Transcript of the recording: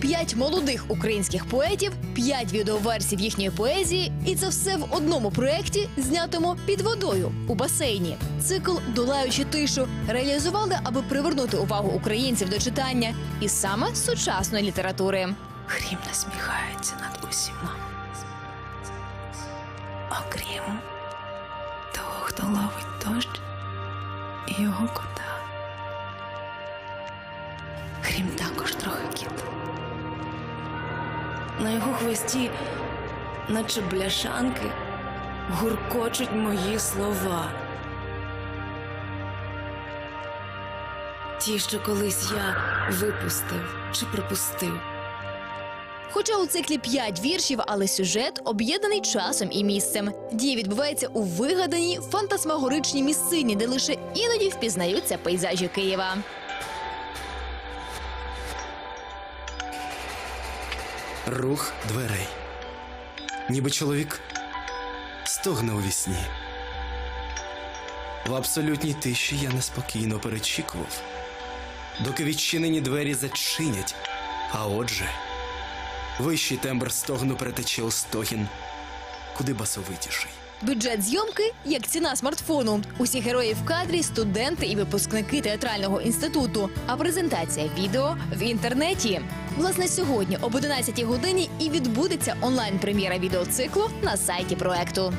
п'ять молодих українських поетів, п'ять відеоверсій їхньої поезії, і це все в одному проєкті, знятому під водою у басейні. Цикл Долаючи тишу реалізували, аби привернути увагу українців до читання і саме сучасної літератури. Грім насміхається над усіма. Окрім того, хто ловить дощ і його кота. Грім також трохи кіт. На його хвості, наче бляшанки, гуркочуть мої слова. Ті, що колись я випустив чи пропустив. Хоча у циклі п'ять віршів, але сюжет об'єднаний часом і місцем. Дія відбувається у вигаданій фантасмагоричній місцині, де лише іноді впізнаються пейзажі Києва. Рух дверей. Ніби чоловік стогне у вісні. В абсолютній тиші я неспокійно перечікував, доки відчинені двері зачинять. А отже, вищий тембр стогну перетече у стогін, куди басовитіший. Бюджет зйомки як ціна смартфону. Усі герої в кадрі студенти і випускники театрального інституту. А презентація відео в інтернеті. Власне, сьогодні об 11 годині і відбудеться онлайн-прем'єра відеоциклу на сайті проекту.